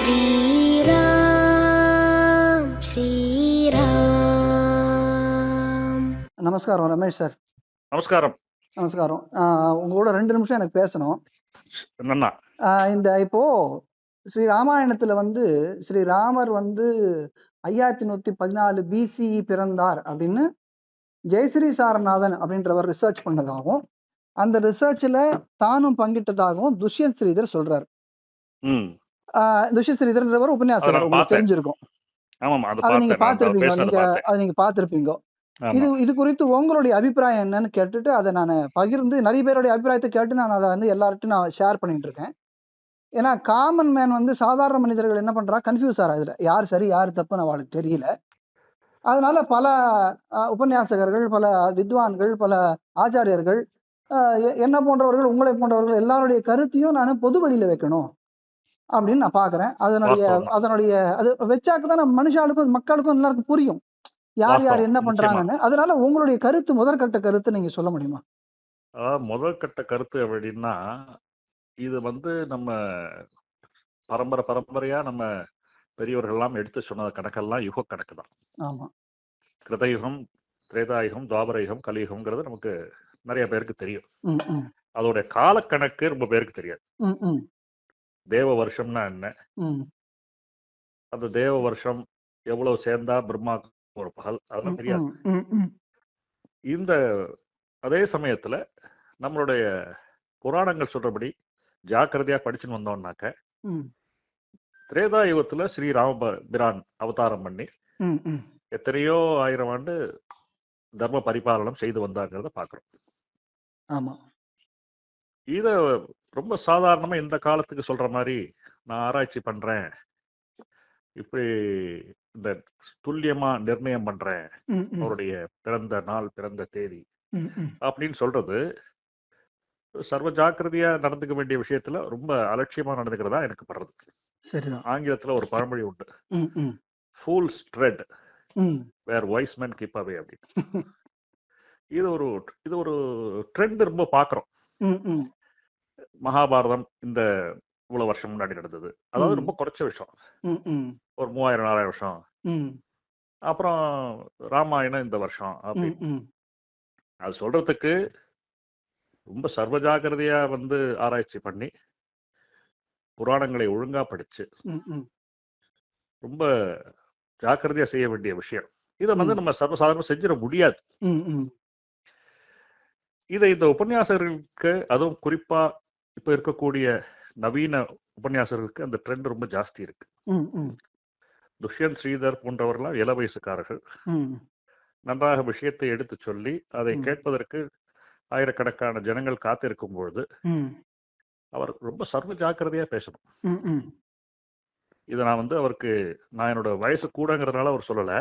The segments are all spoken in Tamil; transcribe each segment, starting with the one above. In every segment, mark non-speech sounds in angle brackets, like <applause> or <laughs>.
శ్రీరామ్ శ్రీరామ్ నమస్కారం రమేష్ సార్ நமஸ்காரம். நமஸ்காரம். ஆஹ் உங்களோட ரெண்டு நிமிஷம் எனக்கு பேசணும். ஆஹ் இந்த இப்போ ஸ்ரீ ராமாயணத்துல வந்து ஸ்ரீ ராமர் வந்து ஐயாயிரத்தி நூத்தி பதினாலு பிசி பிறந்தார் அப்படின்னு ஜெயஸ்ரீ சாரநாதன் அப்படின்றவர் ரிசர்ச் பண்ணதாகவும் அந்த ரிசர்ச்ல தானும் பங்கிட்டதாகவும் துஷ்யந்த் ஸ்ரீதர் சொல்றாரு. துஷ்யந்த் ஸ்ரீதர்ன்றவர் பார்த்தேன். தெரிஞ்சிருக்கும். அது நீங்க பேசுனதை நீங்க அதை நீங்க பார்த்திருப்பீங்க. இது இது குறித்து உங்களுடைய அபிப்பிராயம் என்னன்னு கேட்டுட்டு அதை நான் பகிர்ந்து நிறைய பேருடைய அபிப்பிராயத்தை கேட்டு நான் அதை வந்து எல்லார்ட்டும் நான் ஷேர் பண்ணிட்டு இருக்கேன். ஏன்னா காமன் மேன் வந்து சாதாரண மனிதர்கள் என்ன பண்றா? கன்ஃபியூஸ் ஆறா இதுல. யார் சரி யார் தப்புன்னு அவளுக்கு தெரியல. அதனால பல உபன்யாசகர்கள் பல வித்வான்கள் பல ஆச்சாரியர்கள் என்ன போன்றவர்கள் உங்களை போன்றவர்கள் எல்லாருடைய கருத்தையும் நான் பொது வெளியில வைக்கணும். அப்படின்னு நான் பாக்குறேன். அதனுடைய. அதனுடைய அது வச்சாக்கு தான் மனுஷாளுக்கும் மக்களுக்கும் எல்லாருக்கும் புரியும். யார் யார் என்ன. பண்றாங்கன்னு. அதனால உங்களுடைய கருத்து முதற்கட்ட கருத்து நீங்க சொல்ல முடியுமா? அதாவது முதல் கட்ட கருத்து அப்படின்னா இது வந்து நம்ம பரம்பரை பரம்பரையா நம்ம பெரியவர்கள் எல்லாம் எடுத்து சொன்ன கணக்கெல்லாம் யுக கணக்கு தான். ஆமா. கிருதயுகம் திரேதாயுகம் துவாபரயுகம் கலியுகம்ங்கிறது நமக்கு நிறைய பேருக்கு தெரியும். அதோடைய காலக்கணக்கு ரொம்ப பேருக்கு தெரியாது. தேவ வருஷம்னா என்ன அந்த தேவ வருஷம் எவ்வளவு சேர்ந்தா பிரம்மா ஒரு பகல்? அதெல்லாம் தெரியாது. இந்த அதே சமயத்துல நம்மளுடைய புராணங்கள் சொல்றபடி ஜாக்கிரதையா படிச்சுன்னு வந்தோம்னாக்க திரேதா யுகத்துல ஸ்ரீ ராம பிரான் அவதாரம் பண்ணி. எத்தனையோ ஆயிரம் ஆண்டு தர்ம பரிபாலனம் செய்து வந்தாங்கிறத பாக்குறோம். ஆமா. இத ரொம்ப சாதாரணமா இந்த காலத்துக்கு சொல்ற மாதிரி நான் ஆராய்ச்சி பண்றேன். இப்படி இந்த துல்லியமா நிர்ணயம் பண்றேன். அவருடைய பிறந்த நாள் பிறந்த தேதி. அப்படின்னு சொல்றது சர்வ ஜாக்கிரதையா நடந்துக்க வேண்டிய விஷயத்துல ரொம்ப அலட்சியமா நடந்துக்கிறதா எனக்கு படுறது. சரிதான். ஆங்கிலத்துல ஒரு பழமொழி உண்டு. Fool tread where wise man keep away அப்படின்னு. <laughs> இது ஒரு இது ஒரு ட்ரெண்ட் ரொம்ப பாக்குறோம். மகாபாரதம் இந்த இவ்வளவு வருஷம் முன்னாடி நடந்தது அதாவது. ரொம்ப குறைச்ச விஷயம் ஒரு மூவாயிரம் நாலாயிரம் வருஷம் அப்புறம் ராமாயணம் இந்த வருஷம் அப்படின்னு. அது சொல்றதுக்கு ரொம்ப சர்வ ஜாக்கிரதையா வந்து ஆராய்ச்சி பண்ணி புராணங்களை ஒழுங்கா படிச்சு. ரொம்ப ஜாக்கிரதையா செய்ய வேண்டிய விஷயம் இதை வந்து. நம்ம சர்வசாதாரணமா செஞ்சிட முடியாது. இதை இந்த உபன்யாசகர்களுக்கு அதுவும் குறிப்பா இப்ப இருக்கக்கூடிய நவீன உபன்யாசகர்களுக்கு அந்த ட்ரெண்ட் ரொம்ப ஜாஸ்தி இருக்கு. துஷ்யந்த் ஸ்ரீதர் போன்றவர்களாம் இள வயசுக்காரர்கள். நன்றாக விஷயத்தை எடுத்து சொல்லி அதை. கேட்பதற்கு ஆயிரக்கணக்கான ஜனங்கள் காத்திருக்கும் பொழுது. அவர் ரொம்ப சர்வ ஜாக்கிரதையா பேசணும். இதை நான் வந்து அவருக்கு நான் என்னோட வயசு கூடங்கிறதுனால அவர் சொல்லல.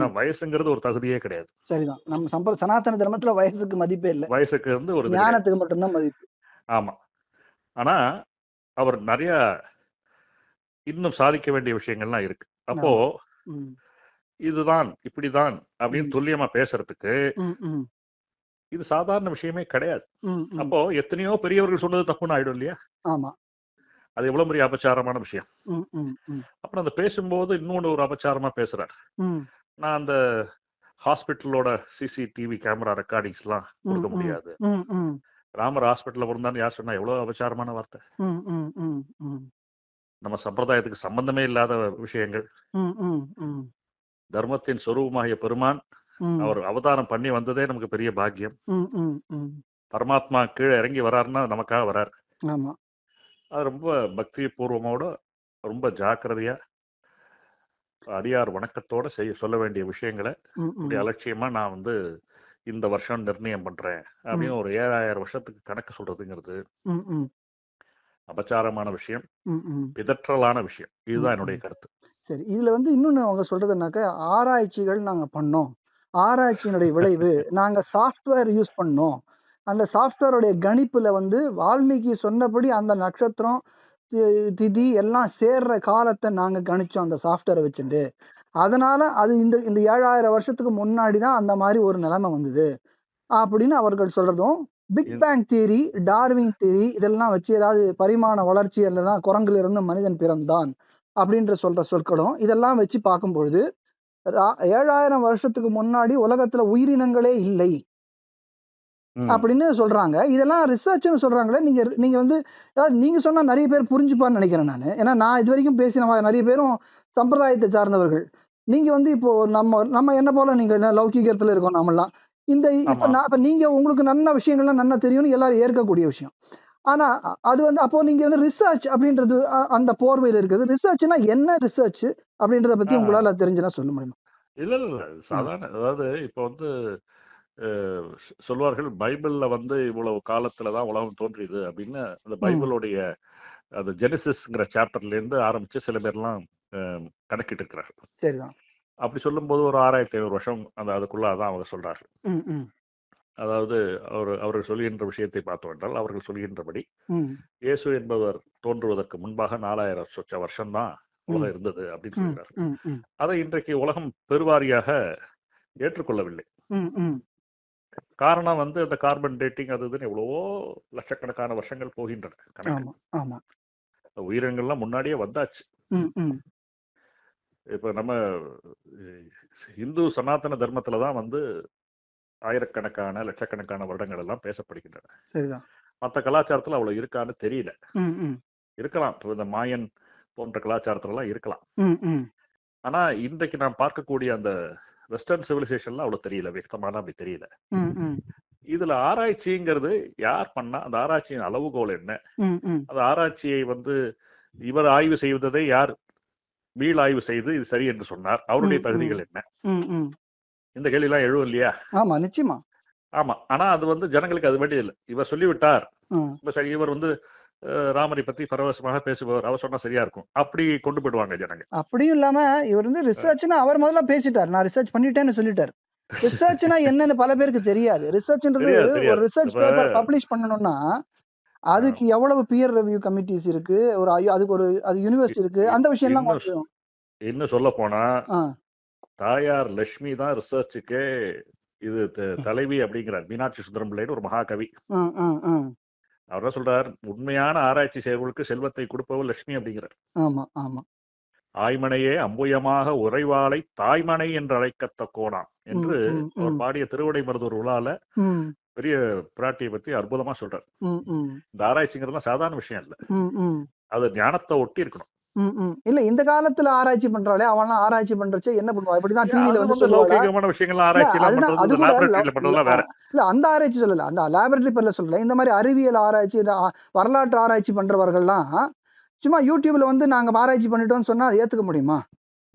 நான் வயசுங்கிறது ஒரு தகுதியே கிடையாது சரிதான் நம்ம சம்பர சனாதன தர்மத்துல வயசுக்கு மதிப்பே இல்லை வயசுக்கு வந்து ஒரு. ஞானத்துக்கு மட்டும்தான் மதிப்பு ஆமா ஆனா அவர் நிறைய இன்னும் சாதிக்க வேண்டிய விஷயங்கள்லாம் இருக்கு அப்போ இதுதான் இப்படிதான் அப்படின்னு. துல்லியமா பேசுறதுக்கு. இது சாதாரண விஷயமே கிடையாது. அப்போ எத்தனையோ பெரியவர்கள் சொன்னது தப்புன்னு ஆயிடும் இல்லையா ஆமா அது எவ்வளவு பெரிய அபச்சாரமான விஷயம். அப்புறம் அந்த பேசும்போது இன்னொன்னு ஒரு அபச்சாரமா பேசுறார் நான் அந்த ஹாஸ்பிட்டலோட சிசிடிவி கேமரா ரெக்கார்டிங்ஸ் எல்லாம் கொடுக்க. முடியாது. ராமர் ஹாஸ்பிட்டல்ல பிறந்தான்னு யார் சொன்னா எவ்வளவு அபச்சாரமான வார்த்தை. நம்ம சம்பிரதாயத்துக்கு சம்பந்தமே இல்லாத விஷயங்கள். தர்மத்தின் சொரூபமாகிய பெருமான். அவர் அவதாரம் பண்ணி வந்ததே நமக்கு பெரிய பாக்கியம். பரமாத்மா கீழே இறங்கி வராருன்னா நமக்காக வரார் ஆமா அது ரொம்ப பக்தி பூர்வமோட ரொம்ப ஜாக்கிரதையா அடியார் வணக்கத்தோட செய்ய சொல்ல வேண்டிய விஷயங்களை அலட்சியமா நான் வந்து இந்த வருஷம் நிர்ணயம் பண்றேன் அப்படின்னு ஒரு ஏழாயிரம் வருஷத்துக்கு கணக்கு சொல்றதுங்கிறது. அபச்சாரமான விஷயம். பிதற்றலான விஷயம் இதுதான் என்னுடைய. கருத்து சரி இதுல வந்து இன்னொன்னு அவங்க சொல்றதுனாக்க ஆராய்ச்சிகள் நாங்க பண்ணோம் ஆராய்ச்சியினுடைய விளைவு <laughs> நாங்க சாஃப்ட்வேர் யூஸ் பண்ணோம் அந்த சாஃப்ட்வேருடைய கணிப்புல வந்து வால்மீகி சொன்னபடி அந்த நட்சத்திரம் திதி எல்லாம் சேர்ற காலத்தை நாங்க கணிச்சோம் அந்த சாஃப்ட்வேரை வச்சுட்டு அதனால அது இந்த இந்த ஏழாயிரம் வருஷத்துக்கு முன்னாடி தான் அந்த மாதிரி ஒரு நிலைமை வந்தது அப்படின்னு அவர்கள் சொல்றதும் big bang theory Darwin theory இதெல்லாம் வச்சு ஏதாவது பரிமாண வளர்ச்சி அல்லதான் குரங்குல இருந்து மனிதன் பிறந்தான் அப்படின்ற சொல்ற சொற்களும் இதெல்லாம் வச்சு பார்க்கும்பொழுது ரா- ஏழாயிரம் வருஷத்துக்கு முன்னாடி உலகத்துல உயிரினங்களே இல்லை. அப்படின்னு சொல்றாங்க. இதெல்லாம் ரிசர்ச்னு சொல்றாங்களே நீங்க நீங்க வந்து அதாவது நீங்க சொன்னா நிறைய பேர் புரிஞ்சுப்பான்னு நினைக்கிறேன் நான். ஏன்னா நான் இது வரைக்கும் பேசின நிறைய பேரும் சம்பிரதாயத்தை சார்ந்தவர்கள். நீங்க வந்து இப்போ நம்ம நம்ம என்ன போல நீங்க லௌகீகத்துல இருக்கோம் நாமெல்லாம்? இந்த இப்ப. நான் இப்ப நீங்க உங்களுக்கு நல்ல விஷயங்கள்லாம் நல்லா தெரியும்னு எல்லாரும் ஏற்கக்கூடிய விஷயம். ஆனா அது வந்து அப்போ நீங்க வந்து ரிசர்ச் அப்படின்றது அந்த போர்வையில் இருக்குது. ரிசர்ச்னா என்ன ரிசர்ச் அப்படின்றத பத்தி. உங்களால தெரிஞ்சுனா சொல்ல முடியுமா? இல்ல இல்ல சாதாரண அதாவது இப்ப வந்து சொல்வார்கள் பைபிள்ல வந்து இவ்வளவு காலத்துல தான் உலகம் தோன்றியது அப்படின்னு அந்த பைபிளுடைய அந்த ஜெனிசிஸ்ங்கிற சாப்டர்ல இருந்து ஆரம்பிச்சு சில பேர்லாம் கணக்கிட்டு இருக்கிறார்கள் சரிதான். அப்படி சொல்லும்போது ஒரு ஆறாயிரத்தி ஐநூறு வருஷம் அந்த அதுக்குள்ள அதான் அவங்க சொல்றார்கள். அதாவது அவர் அவர்கள் சொல்கின்ற விஷயத்தை பார்த்தோம் என்றால் அவர்கள் சொல்கின்றபடி இயேசு என்பவர் தோன்றுவதற்கு முன்பாக நாலாயிரம் சொச்ச வருஷம்தான் உலகம் இருந்தது அப்படின்னு சொல்கிறார் அதை இன்றைக்கு உலகம் பெருவாரியாக ஏற்றுக்கொள்ளவில்லை. காரணம் வந்து இந்த கார்பன் டேட்டிங் அது இதுன்னு எவ்வளவோ லட்சக்கணக்கான வருஷங்கள் போகின்றன உயிரினங்கள்லாம் முன்னாடியே வந்தாச்சு. இப்ப நம்ம இந்து சனாதன தர்மத்துல தான் வந்து ஆயிரக்கணக்கான லட்சக்கணக்கான வருடங்கள் எல்லாம் பேசப்படுகின்றன. மற்ற கலாச்சாரத்துல அவ்வளவு இருக்கான்னு தெரியல. இருக்கலாம். இந்த மாயன் போன்ற கலாச்சாரத்துல எல்லாம் இருக்கலாம் ஆனா இன்றைக்கு நாம் பார்க்கக்கூடிய அந்த வெஸ்டர்ன் சிவிலைசேஷன்லாம் அவ்வளவு தெரியல வியக்தமான அப்படி தெரியல. இதுல ஆராய்ச்சிங்கிறது யார் பண்ணா அந்த ஆராய்ச்சியின் அளவுகோல் என்ன? அந்த ஆராய்ச்சியை வந்து இவர் ஆய்வு செய்வதை யார் மீள் ஆய்வு செய்து இது சரி என்று சொன்னார். அவருடைய. தகுதிகள் என்ன? இந்த கேள்வி எல்லாம் எழுவும் இல்லையா? ஆமா நிச்சயமா. ஆமா. ஆனா அது வந்து ஜனங்களுக்கு அது வேண்டியதில்லை. இவர் சொல்லிவிட்டார். இவர் வந்து ராமரை பத்தி பரவசமாக பேசுபவர் அவர் சொன்னா சரியா இருக்கும். அப்படி கொண்டு போயிடுவாங்க ஜனங்க. அப்படியும் இல்லாம இவர் வந்து ரிசர்ச்னா அவர் முதல்ல பேசிட்டார். நான் ரிசர்ச் பண்ணிட்டேன்னு சொல்லிட்டார். ரிசர்ச்னா என்னன்னு பல பேருக்கு தெரியாது. ரிசர்ச்ன்றது. ஒரு ரிசர்ச் பேப்பர் பப்ளிஷ் பண்ணணும்னா அதுக்கு எவ்வளவு பியர் ரிவ்யூ கமிட்டிஸ் இருக்கு? ஒரு அதுக்கு ஒரு அது யூனிவர்சிட்டி இருக்கு. அந்த விஷயம் எல்லாம் இன்னும் சொல்ல போனா தாயார் லட்சுமி தான் ரிசர்ச்சுக்கே இது தலைவி அப்படிங்கிறார். மீனாட்சி சுந்தரம் பிள்ளைன்னு ஒரு மகாகவி. அவர் என்ன சொல்றார் உண்மையான ஆராய்ச்சி செய்வர்களுக்கு செல்வத்தை கொடுப்பவர் லட்சுமி அப்படிங்கிறார். ஆமா ஆமா. ஆய்மனையே அம்புயமாக உறைவாளை தாய்மனை என்று அழைக்கத்தக்கோனாம் என்று அவர். பாடிய திருவடை மருதூர் ம். பெரிய பிராட்டியை பத்தி அற்புதமா சொல்றார். இந்த ஆராய்ச்சிங்கிறதுலாம் சாதாரண விஷயம் இல்ல. அது ஞானத்தை ஒட்டி இருக்கணும். இல்ல இந்த காலத்துல ஆராய்ச்சி பண்றாளே அவன்லாம் ஆராய்ச்சி பண்றச்சே என்ன பண்ணுவா? இப்படிதான் டிவில வந்து வேற. இல்ல அந்த ஆராய்ச்சி சொல்லல அந்த லேபரேட்டரி பேர்ல சொல்லல. இந்த மாதிரி அறிவியல் ஆராய்ச்சி வரலாற்று ஆராய்ச்சி பண்றவர்கள்லாம் சும்மா யூடியூப்ல வந்து நாங்க ஆராய்ச்சி பண்ணிட்டோம்னு சொன்னா அதை ஏத்துக்க முடியுமா?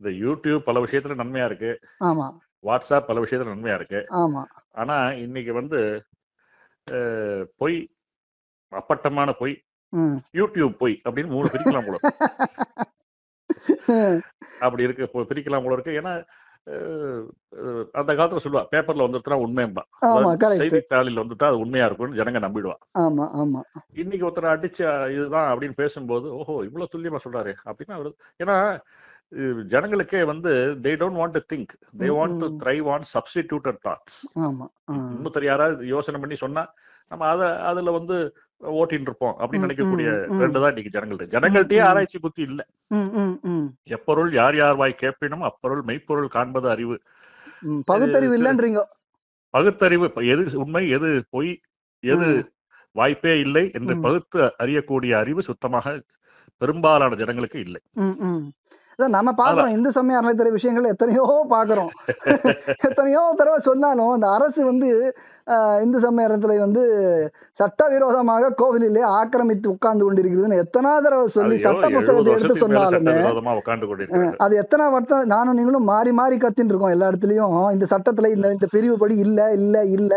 இந்த யூடியூப் பல விஷயத்துல நன்மையா இருக்கு. ஆமா. வாட்ஸ்அப் பல விஷயத்துல நன்மையா இருக்கு. ஆமா. ஆனா இன்னைக்கு வந்து பொய் அப்பட்டமான பொய். யூடியூப் பொய் அப்படின்னு மூணு பிரிக்கலாம் போல <laughs> அப்படி இருக்கு பிரிக்கலாம் போல இருக்கு. ஏன்னா அந்த காலத்துல சொல்லுவா பேப்பர்ல வந்துட்டுனா உண்மைம்பா செய்தித்தாளில் வந்துட்டா அது உண்மையா இருக்கும்னு ஜனங்க நம்பிடுவா. ஆமா ஆமா. இன்னைக்கு ஒருத்தர் அடிச்சு இதுதான் அப்படின்னு பேசும்போது ஓஹோ இவ்வளவு துல்லியமா சொல்றாரு. அப்படின்னா அவரு ஏன்னா ஜனங்களுக்கே வந்து they don't want to think they want to. Thrive on substituted thoughts. இன்னொருத்தர் யாராவது யோசனை பண்ணி சொன்னா நம்ம அத அதுல வந்து ஓட்டின்னு இருப்போம் அப்படின்னு நினைக்கக்கூடிய. ரெண்டு தான் இன்னைக்கு ஜனங்கள்ட்ட ஜனங்கள்ட்டயே. ஆராய்ச்சி புத்தி இல்ல. எப்பொருள் யார் யார் வாய் கேட்பினும் அப்பொருள் மெய்ப்பொருள் காண்பது அறிவு. பகுத்தறிவு இல்லன்றீங்க பகுத்தறிவு எது உண்மை எது பொய் எது. வாய்ப்பே இல்லை என்று. பகுத்து அறியக்கூடிய அறிவு சுத்தமாக பெரும்பாலான ஜனங்களுக்கு இல்லை நம்ம பாக்குறோம் இந்து சமய அறநிலைத்துறை விஷயங்கள் எத்தனையோ பாக்குறோம் <laughs> எத்தனையோ தடவை சொன்னாலும் அந்த அரசு வந்து இந்து சமய அறநிலைத்துறை வந்து சட்டவிரோதமாக கோவிலிலே ஆக்கிரமித்து உட்கார்ந்து கொண்டிருக்கிறதுன்னு எத்தனை தடவை சொல்லி சட்ட புஸ்தகத்தை எடுத்து சொன்னாலுமே அது எத்தனை வருஷம் நானும் நீங்களும் மாறி மாறி கத்தின்னு இருக்கோம் எல்லா இடத்துலயும். இந்த சட்டத்துல இந்த இந்த பிரிவு படி இல்ல இல்ல. இல்ல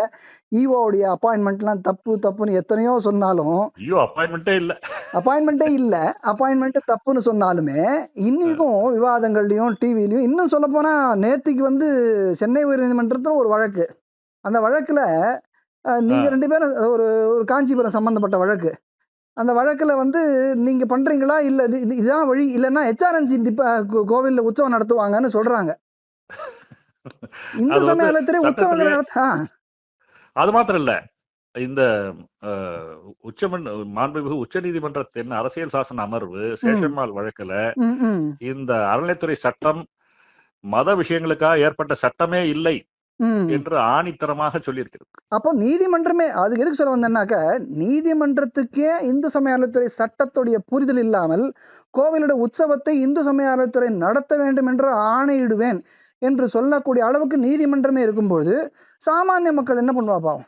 ஈவோடைய அப்பாயின்மெண்ட்லாம் தப்பு தப்புன்னு எத்தனையோ சொன்னாலும் ஐயோ அப்பாயின்மெண்டே இல்ல. அப்பாயின்மெண்ட்டே இல்ல. அப்பாயின்மெண்ட் தப்புன்னு சொன்னாலுமே இன்னைக்கும் விவாதங்கள்லயும் டிவிலையும் இன்னும் சொல்ல போனா நேத்திக்கு வந்து சென்னை உயர்நீதிமன்றத்துல ஒரு வழக்கு. அந்த வழக்குல அஹ், நீங்க ஆ. ரெண்டு பேரும் ஒரு ஒரு காஞ்சிபுரம் சம்பந்தப்பட்ட வழக்கு. அந்த வழக்குல வந்து நீங்க பண்றீங்களா? இல்ல இது- இது- இதுதான் வழி. இல்லைன்னா ஹெச்ஆர்என்சி கோவில்ல உற்சவம் நடத்துவாங்கன்னு சொல்றாங்க. இந்து சமய சட்டத்திலே- உற்சவங்கள் நடத்த அது மாத்திரம் இல்ல. இந்த உச்சமன் மாண்புமிகு உச்சநீதிமன்றத்தின் அரசியல் சாசன அமர்வு சேஷம்மாள் வழக்குல இந்த அறநிலைத்துறை சட்டம் மத விஷயங்களுக்காக ஏற்பட்ட சட்டமே இல்லை. என்று ஆணித்தரமாக சொல்லியிருக்கிறது. அப்போ நீதிமன்றமே அது எதுக்கு சொல்ல வந்தேன்னாக்க நீதிமன்றத்துக்கே இந்து சமய அறநிலைத்துறை சட்டத்துடைய புரிதல் இல்லாமல் கோவிலோட உற்சவத்தை இந்து சமய அறநிலைத்துறை நடத்த வேண்டும் என்று ஆணையிடுவேன் என்று சொல்லக்கூடிய அளவுக்கு நீதிமன்றமே இருக்கும்போது சாமானிய மக்கள் என்ன பண்ணுவா பாவம்?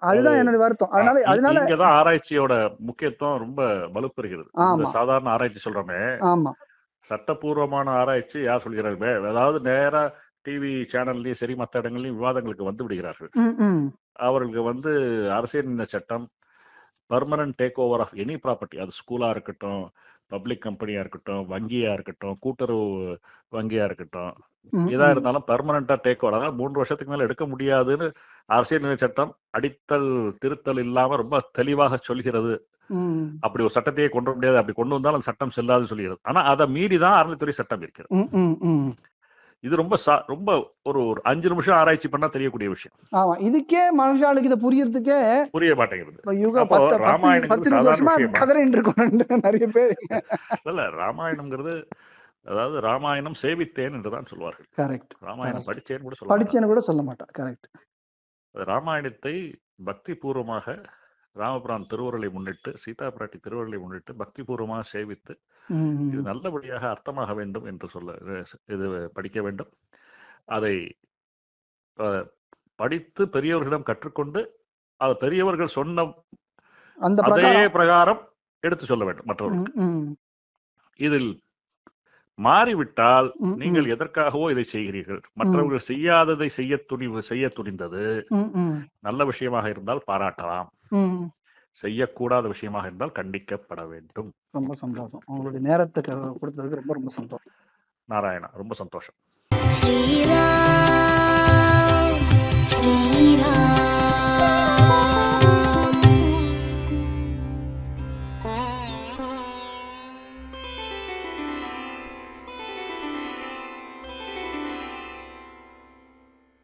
அதுதான் அது- என்னுடைய வருத்தம். அதனால அதனால இங்கதான் ஆராய்ச்சியோட முக்கியத்துவம் ரொம்ப வலுப்பெறுகிறது. சாதாரண ஆராய்ச்சி சொல்றோமே. ஆமா. சட்டப்பூர்வமான ஆராய்ச்சி யார் சொல்கிறார்கள்? அதாவது நேரா டிவி சேனல்லயும் சரி மற்ற இடங்கள்லயும் விவாதங்களுக்கு வந்து விடுகிறார்கள். அவர்களுக்கு வந்து அரசியல் சட்டம் permanent take over of any property அது ஸ்கூலா இருக்கட்டும் பப்ளிக் கம்பெனியா இருக்கட்டும் வங்கியா இருக்கட்டும் கூட்டுறவு வங்கியா இருக்கட்டும். ம். இருந்தாலும் பர்மனண்டா டேக் ஓவர் அதாவது மூன்று வருஷத்துக்கு மேல எடுக்க முடியாதுன்னு அரசியல் நிலை சட்டம் அடித்தல் திருத்தல் இல்லாம ரொம்ப தெளிவாக சொல்கிறது. அப்படி ஒரு சட்டத்தையே கொண்டு வர முடியாது. அப்படி கொண்டு வந்தாலும் அந்த சட்டம் செல்லாது சொல்கிறது. ஆனா அதை மீறி தான் அறநிலைத்துறை சட்டம் இருக்கிறது. இது ரொம்ப ரொம்ப ஒரு ஒரு அஞ்சு நிமிஷம் ஆராய்ச்சி பண்ணா தெரியக்கூடிய விஷயம். ஆமா இதுக்கே மனுஷாளுக்கு இதை புரியறதுக்கே புரிய மாட்டேங்கிறது பத்து வருஷமா விஷயமா? கதறின்னு இருக்கணும் நிறைய பேர். இல்ல ராமாயணம்ங்கிறது அதாவது ராமாயணம் சேவித்தேன் என்றுதான் சொல்வார்கள். கரெக்ட் ராமாயணம் படிச்சேன்னு கூட சொல்ல படிச்சேன்னு கூட சொல்ல மாட்டா கரெக்ட். ராமாயணத்தை பக்தி பூர்வமாக ராமபிரான் திருவுருளை முன்னிட்டு சீதா பிராட்டி திருவுருளை முன்னிட்டு பக்தி பூர்வமாக சேவித்து இது நல்லபடியாக அர்த்தமாக வேண்டும் என்று சொல்ல இது படிக்க வேண்டும். அதை படித்து பெரியவர்களிடம் கற்றுக்கொண்டு அது பெரியவர்கள் சொன்ன அதே பிரகாரம். எடுத்து சொல்ல வேண்டும் மற்றவர்கள் இதில் மாறிவிட்டால் நீங்கள் எதற்காகவோ இதை செய்கிறீர்கள். மற்றவர்கள் செய்யாததை செய்ய துணிவு செய்ய துணிந்தது. நல்ல விஷயமாக இருந்தால் பாராட்டலாம். செய்யக்கூடாத விஷயமாக இருந்தால் கண்டிக்கப்பட வேண்டும். ரொம்ப சந்தோஷம். அவங்களுடைய நேரத்தை கொடுத்ததுக்கு ரொம்ப ரொம்ப சந்தோஷம். நாராயணா ரொம்ப சந்தோஷம். ஸ்ரீ